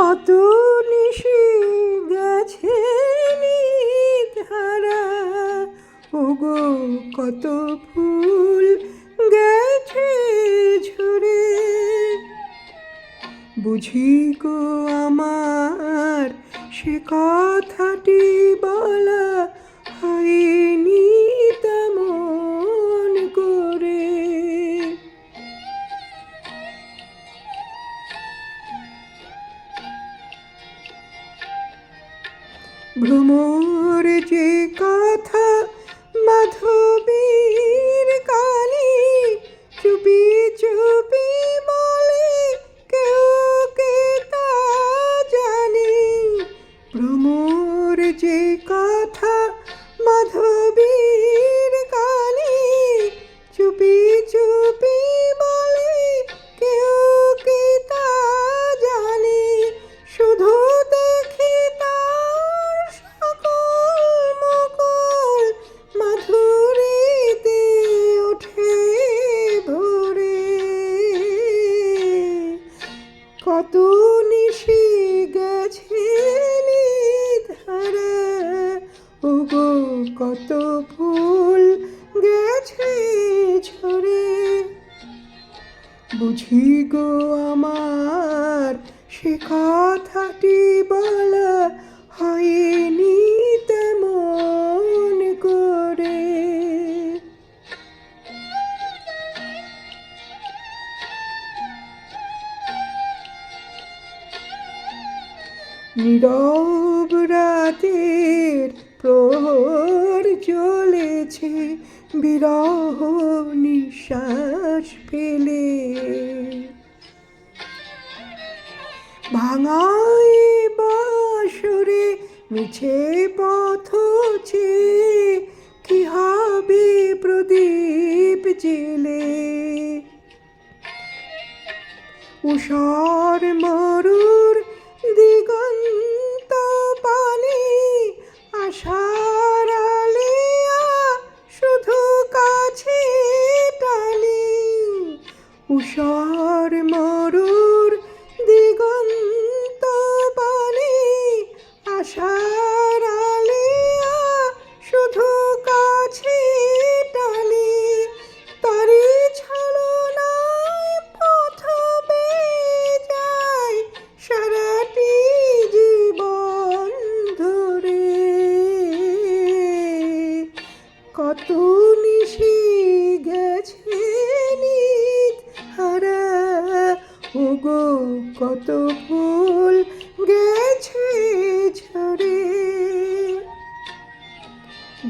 কত নিশি গেছে ধারা ওগো, কত ফুল গেছে ঝরে। বুঝি গো আমার সে কথাটি বলা ভ্রমর যে কথা মাধবীর কালি চুপি চুপি বলে কেউ কে তা জানি? ভ্রমর যে কথা মাধবীর কত ফুল গেছে ছড়ে বুঝি গো আমার সে কথাটি বলা হয়নি তেমন করে। নীরব রাতের বিরহ নিঃশ্বাস ফেলে। ভাঙাই বাসরে মিছে পথ কি হবে প্রদীপ জেলে? উষর মরুর কত ফুল গেছে ছড়ে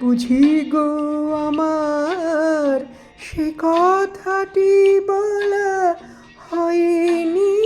বুঝি গো আমার সে কথাটি বলা হয়নি।